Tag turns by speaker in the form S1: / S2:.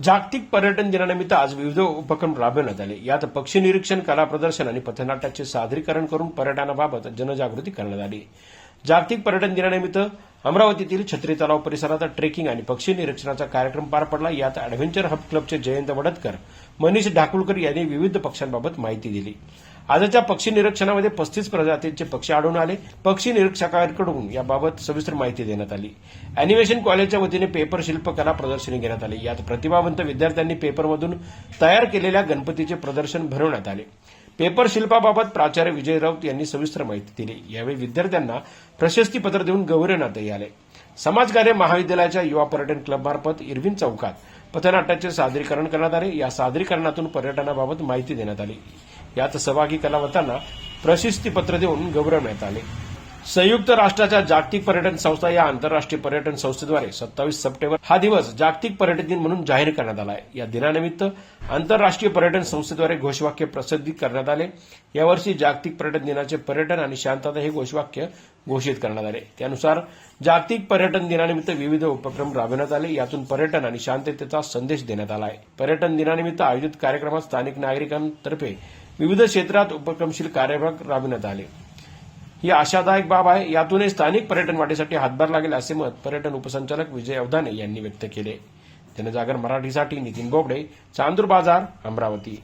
S1: जागतिक पर्यटन दिनानिमित्त आज विविध उपक्रम राबवण्यात आले. यात पक्षी निरीक्षण कला प्रदर्शन आणि पथनाट्याचे सादरीकरण करून पर्यटनाबाबत जनजागृती करण्यात आली. जागतिक पर्यटन दिनानिमित्त अमरावतीतील छत्री तलाव परिसरात ट्रेकिंग आणि पक्षी निरीक्षणाचा कार्यक्रम पार पडला. यात अॅडव्हेंचर हब क्लबचे जयंत वडतकर मनीष ढाकुळकर यांनी विविध पक्ष्यांबाबत माहिती दिली. आजच्या पक्षी निरीक्षणामध्ये पस्तीस प्रजातींचे पक्षी आढळून आले. पक्षी निरीक्षकांकडून याबाबत सविस्तर माहिती देण्यात आली. अॅनिमेशन कॉलेजच्या वतीने पेपर शिल्पकला प्रदर्शनी घेण्यात आली. यात प्रतिभावंत विद्यार्थ्यांनी पेपरमधून तयार केलेल्या गणपतीचे प्रदर्शन भरवण्यात आले. पेपर शिल्पाबाबत प्राचार्य विजय राऊत यांनी सविस्तर माहिती दिली. यावेळी विद्यार्थ्यांना प्रशस्तीपत्र देऊन गौरवण्यातही आले. समाजकार्य महाविद्यालयाच्या युवा पर्यटन क्लबमार्फत इरविन चौकात पथनाट्याचे सादरीकरण करण्यात आले. या सादरीकरणातून पर्यटनाबाबत माहिती देण्यात आली. यात सहभागी कलावंतांना प्रशस्तीपत्र देऊन गौरवण्यात आले. संयुक्त राष्ट्राच्या जागतिक पर्यटन संस्था या आंतरराष्ट्रीय पर्यटन संस्थेद्वारे सत्तावीस सप्टेंबर हा दिवस जागतिक पर्यटन दिन म्हणून जाहीर करण्यात आला आहे. या दिनानिमित्त आंतरराष्ट्रीय पर्यटन संस्थेद्वारे घोषवाक्य प्रसिद्धी करण्यात आले. यावर्षी जागतिक पर्यटन दिनाचे पर्यटन आणि शांतता हे घोषवाक्य घोषित करण्यात आले. त्यानुसार जागतिक पर्यटन दिनानिमित्त विविध उपक्रम राबविण्यात आले. यातून पर्यटन आणि शांततेचा संदेश देण्यात आला आहे. पर्यटन दिनानिमित्त आयोजित कार्यक्रमात स्थानिक नागरिकांतर्फे विविध क्षेत्रात उपक्रमशील कार्यक्रम राबविण्यात आले. ही आशादायक बाब आहे. यातूनही स्थानिक पर्यटन वाढीसाठी हातभार लागेल असे मत पर्यटन उपसंचालक विजय अवधाने यांनी व्यक्त केले. जनजागर मराठीसाठी नितीन बोबडे चांदूर बाजार अमरावती.